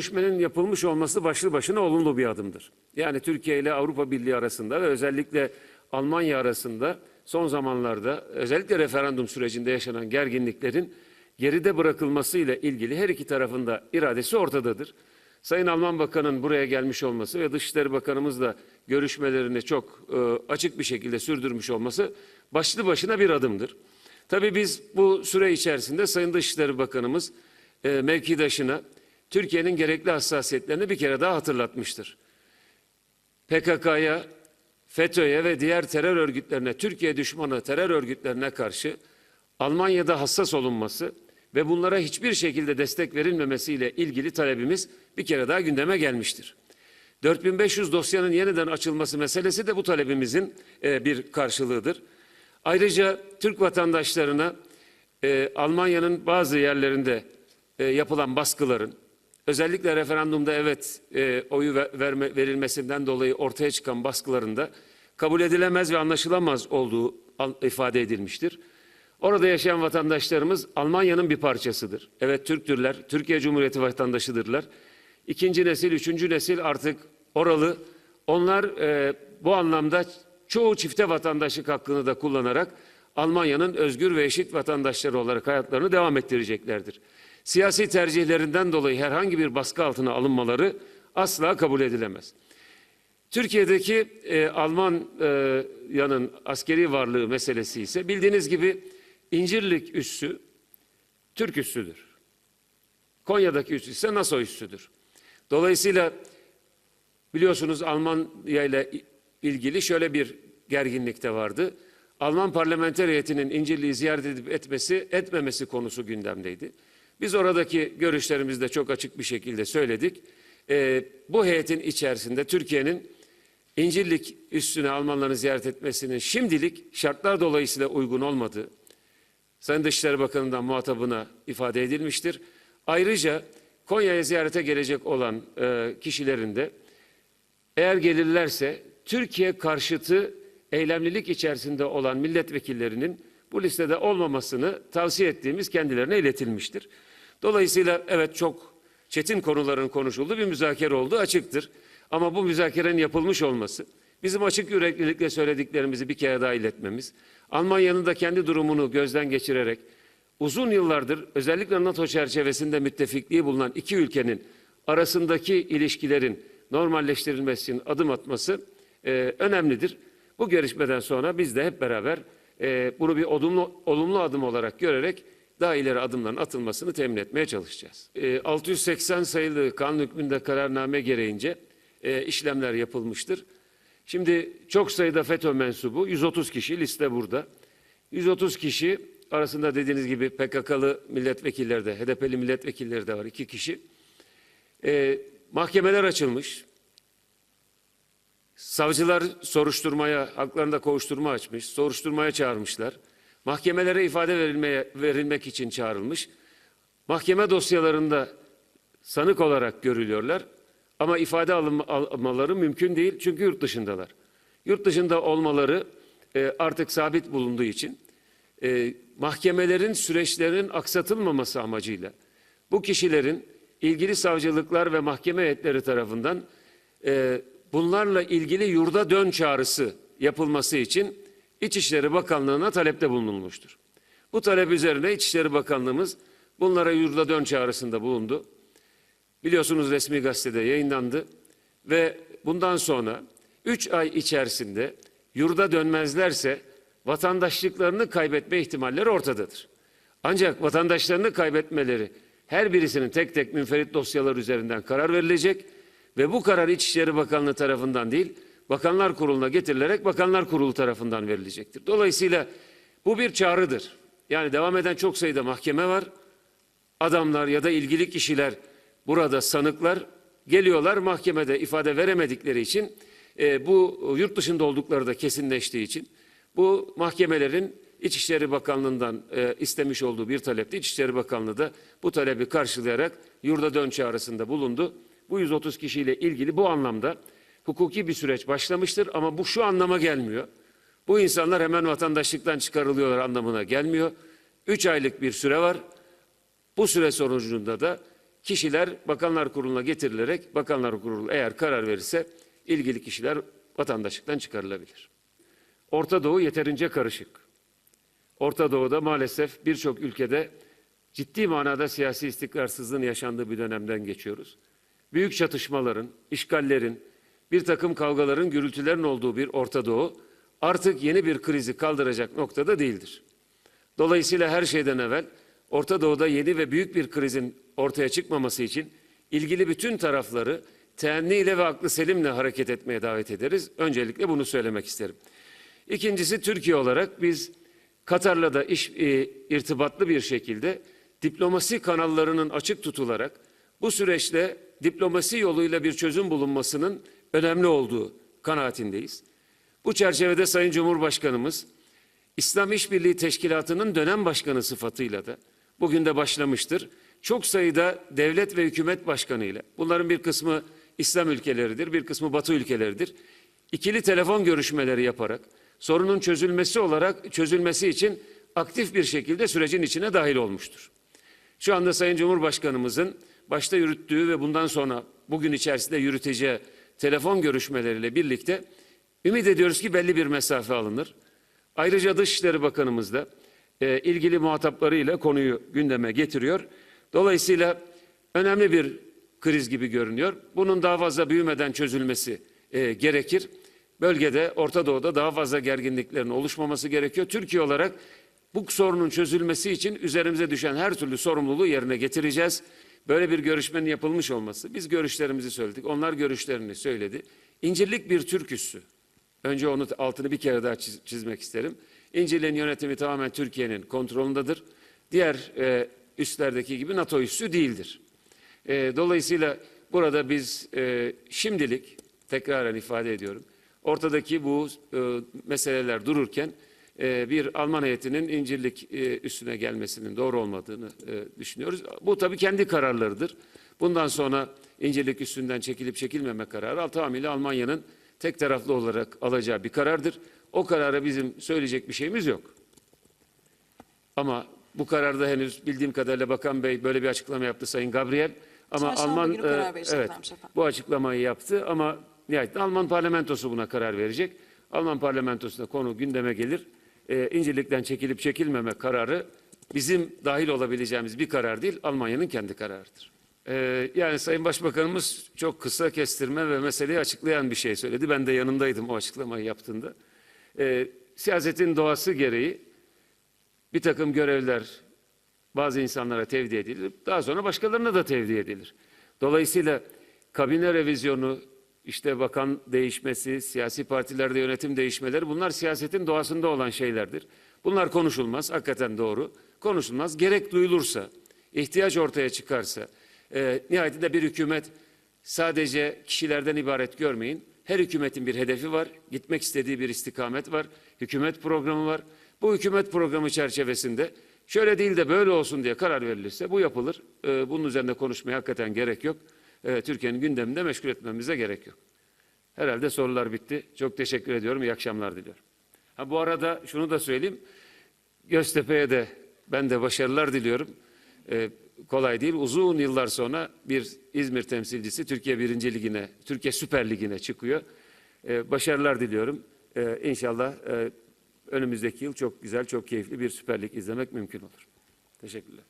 Görüşmenin yapılmış olması başlı başına olumlu bir adımdır. Yani Türkiye ile Avrupa Birliği arasında ve özellikle Almanya arasında son zamanlarda özellikle referandum sürecinde yaşanan gerginliklerin geride bırakılmasıyla ilgili her iki tarafın da iradesi ortadadır. Sayın Alman Bakan'ın buraya gelmiş olması ve Dışişleri Bakanımız da görüşmelerini çok e, açık bir şekilde sürdürmüş olması başlı başına bir adımdır. Tabii biz bu süre içerisinde Sayın Dışişleri Bakanımız e, mevkidaşına Türkiye'nin gerekli hassasiyetlerini bir kere daha hatırlatmıştır. PKK'ya, FETÖ'ye ve diğer terör örgütlerine, Türkiye düşmanı terör örgütlerine karşı Almanya'da hassas olunması ve bunlara hiçbir şekilde destek verilmemesiyle ilgili talebimiz bir kere daha gündeme gelmiştir. 4500 dosyanın yeniden açılması meselesi de bu talebimizin e, bir karşılığıdır. Ayrıca Türk vatandaşlarına e, Almanya'nın bazı yerlerinde e, yapılan baskıların, özellikle referandumda evet e, oyu ver- verme, verilmesinden dolayı ortaya çıkan baskılarında kabul edilemez ve anlaşılamaz olduğu ifade edilmiştir. Orada yaşayan vatandaşlarımız Almanya'nın bir parçasıdır. Evet Türktürler, Türkiye Cumhuriyeti vatandaşıdırlar. İkinci nesil, üçüncü nesil artık oralı. Onlar e, bu anlamda çoğu çifte vatandaşlık hakkını da kullanarak Almanya'nın özgür ve eşit vatandaşları olarak hayatlarını devam ettireceklerdir. Siyasi tercihlerinden dolayı herhangi bir baskı altına alınmaları asla kabul edilemez. Türkiye'deki e, Almanya'nın askeri varlığı meselesi ise bildiğiniz gibi İncirlik üssü Türk üssüdür. Konya'daki üssü ise NATO üssüdür. Dolayısıyla biliyorsunuz Almanya ile ilgili şöyle bir gerginlik de vardı. Alman parlamenter heyetinin İncirli'yi ziyaret edip etmesi, etmemesi konusu gündemdeydi. Biz oradaki görüşlerimizi de çok açık bir şekilde söyledik. Ee, bu heyetin içerisinde Türkiye'nin İncirlik üstüne Almanların ziyaret etmesinin şimdilik şartlar dolayısıyla uygun olmadığı, Sayın Dışişleri Bakanı'ndan muhatabına ifade edilmiştir. Ayrıca Konya'ya ziyarete gelecek olan e, kişilerin de eğer gelirlerse Türkiye karşıtı eylemlilik içerisinde olan milletvekillerinin bu listede olmamasını tavsiye ettiğimiz kendilerine iletilmiştir. Dolayısıyla evet çok çetin konuların konuşulduğu bir müzakere olduğu açıktır. Ama bu müzakerenin yapılmış olması, bizim açık yüreklilikle söylediklerimizi bir kere daha iletmemiz, Almanya'nın da kendi durumunu gözden geçirerek uzun yıllardır özellikle NATO çerçevesinde müttefikliği bulunan iki ülkenin arasındaki ilişkilerin normalleştirilmesi için adım atması e, önemlidir. Bu görüşmeden sonra biz de hep beraber e, bunu bir olumlu, olumlu adım olarak görerek daha ileri adımların atılmasını temin etmeye çalışacağız. E, 680 sayılı kanun hükmünde kararname gereğince e, işlemler yapılmıştır. Şimdi çok sayıda FETÖ mensubu 130 kişi liste burada. 130 kişi arasında dediğiniz gibi PKK'lı milletvekilleri de HDP'li milletvekilleri de var iki kişi. E, mahkemeler açılmış. Savcılar soruşturmaya, haklarında kovuşturma açmış, soruşturmaya çağırmışlar. Mahkemelere ifade verilmeye, verilmek için çağrılmış. Mahkeme dosyalarında sanık olarak görülüyorlar. Ama ifade alım- almaları mümkün değil çünkü yurt dışındalar. Yurt dışında olmaları e, artık sabit bulunduğu için e, mahkemelerin süreçlerinin aksatılmaması amacıyla bu kişilerin ilgili savcılıklar ve mahkeme heyetleri tarafından e, bunlarla ilgili yurda dön çağrısı yapılması için İçişleri Bakanlığı'na talepte bulunulmuştur. Bu talep üzerine İçişleri Bakanlığımız bunlara yurda dön çağrısında bulundu. Biliyorsunuz resmi gazetede yayınlandı ve bundan sonra 3 ay içerisinde yurda dönmezlerse vatandaşlıklarını kaybetme ihtimalleri ortadadır. Ancak vatandaşlarını kaybetmeleri her birisinin tek tek münferit dosyalar üzerinden karar verilecek ve bu karar İçişleri Bakanlığı tarafından değil, Bakanlar Kurulu'na getirilerek Bakanlar Kurulu tarafından verilecektir. Dolayısıyla bu bir çağrıdır. Yani devam eden çok sayıda mahkeme var. Adamlar ya da ilgili kişiler burada sanıklar geliyorlar mahkemede ifade veremedikleri için e, bu yurt dışında oldukları da kesinleştiği için bu mahkemelerin İçişleri Bakanlığı'ndan e, istemiş olduğu bir talepti. İçişleri Bakanlığı da bu talebi karşılayarak yurda dön çağrısında bulundu. Bu 130 kişiyle ilgili bu anlamda hukuki bir süreç başlamıştır ama bu şu anlama gelmiyor. Bu insanlar hemen vatandaşlıktan çıkarılıyorlar anlamına gelmiyor. Üç aylık bir süre var. Bu süre sonucunda da kişiler Bakanlar Kurulu'na getirilerek Bakanlar Kurulu eğer karar verirse ilgili kişiler vatandaşlıktan çıkarılabilir. Orta Doğu yeterince karışık. Orta Doğu'da maalesef birçok ülkede ciddi manada siyasi istikrarsızlığın yaşandığı bir dönemden geçiyoruz. Büyük çatışmaların, işgallerin, bir takım kavgaların, gürültülerin olduğu bir Orta Doğu artık yeni bir krizi kaldıracak noktada değildir. Dolayısıyla her şeyden evvel Orta Doğu'da yeni ve büyük bir krizin ortaya çıkmaması için ilgili bütün tarafları teenniyle ve aklı selimle hareket etmeye davet ederiz. Öncelikle bunu söylemek isterim. İkincisi Türkiye olarak biz Katar'la da iş e, irtibatlı bir şekilde diplomasi kanallarının açık tutularak bu süreçte diplomasi yoluyla bir çözüm bulunmasının önemli olduğu kanaatindeyiz. Bu çerçevede Sayın Cumhurbaşkanımız İslam İşbirliği Teşkilatı'nın dönem başkanı sıfatıyla da bugün de başlamıştır. Çok sayıda devlet ve hükümet başkanıyla, bunların bir kısmı İslam ülkeleridir, bir kısmı Batı ülkeleridir. İkili telefon görüşmeleri yaparak sorunun çözülmesi olarak çözülmesi için aktif bir şekilde sürecin içine dahil olmuştur. Şu anda Sayın Cumhurbaşkanımızın başta yürüttüğü ve bundan sonra bugün içerisinde yürüteceği telefon görüşmeleriyle birlikte ümit ediyoruz ki belli bir mesafe alınır. Ayrıca Dışişleri Bakanımız da e, ilgili muhataplarıyla konuyu gündeme getiriyor. Dolayısıyla önemli bir kriz gibi görünüyor. Bunun daha fazla büyümeden çözülmesi e, gerekir. Bölgede, Orta Doğu'da daha fazla gerginliklerin oluşmaması gerekiyor. Türkiye olarak bu sorunun çözülmesi için üzerimize düşen her türlü sorumluluğu yerine getireceğiz. Böyle bir görüşmenin yapılmış olması. Biz görüşlerimizi söyledik. Onlar görüşlerini söyledi. İncirlik bir Türk üssü. Önce onu altını bir kere daha çiz- çizmek isterim. İncirliğin yönetimi tamamen Türkiye'nin kontrolündedir. Diğer e, üslerdeki gibi NATO üssü değildir. E, dolayısıyla burada biz e, şimdilik tekraren ifade ediyorum. Ortadaki bu e, meseleler dururken bir Alman heyetinin İncirlik e, üstüne gelmesinin doğru olmadığını e, düşünüyoruz. Bu tabii kendi kararlarıdır. Bundan sonra İncirlik üstünden çekilip çekilmeme kararı tamamıyla Almanya'nın tek taraflı olarak alacağı bir karardır. O karara bizim söyleyecek bir şeyimiz yok. Ama bu kararda henüz bildiğim kadarıyla Bakan Bey böyle bir açıklama yaptı Sayın Gabriel. Ama Çarşamba Alman e, efendim. bu açıklamayı yaptı ama nihayetinde Alman parlamentosu buna karar verecek. Alman parlamentosunda konu gündeme gelir. E, İncirlik'ten çekilip çekilmeme kararı bizim dahil olabileceğimiz bir karar değil, Almanya'nın kendi kararıdır. E, yani Sayın Başbakanımız çok kısa kestirme ve meseleyi açıklayan bir şey söyledi. Ben de yanındaydım o açıklamayı yaptığında. E, siyasetin doğası gereği bir takım görevler bazı insanlara tevdi edilir. Daha sonra başkalarına da tevdi edilir. Dolayısıyla kabine revizyonu, işte bakan değişmesi, siyasi partilerde yönetim değişmeleri bunlar siyasetin doğasında olan şeylerdir. Bunlar konuşulmaz, hakikaten doğru. Konuşulmaz. Gerek duyulursa, ihtiyaç ortaya çıkarsa, e, nihayetinde bir hükümet sadece kişilerden ibaret görmeyin. Her hükümetin bir hedefi var, gitmek istediği bir istikamet var, hükümet programı var. Bu hükümet programı çerçevesinde şöyle değil de böyle olsun diye karar verilirse bu yapılır. Ee, bunun üzerinde konuşmaya hakikaten gerek yok. Ee, Türkiye'nin gündeminde meşgul etmemize gerek yok. Herhalde sorular bitti. Çok teşekkür ediyorum. İyi akşamlar diliyorum. Ha, bu arada şunu da söyleyeyim. Göztepe'ye de ben de başarılar diliyorum. Ee, kolay değil. Uzun yıllar sonra bir İzmir temsilcisi Türkiye Birinci Ligi'ne, Türkiye Süper Ligi'ne çıkıyor. Ee, başarılar diliyorum. Ee, inşallah e, önümüzdeki yıl çok güzel, çok keyifli bir Süper Lig izlemek mümkün olur. Teşekkürler.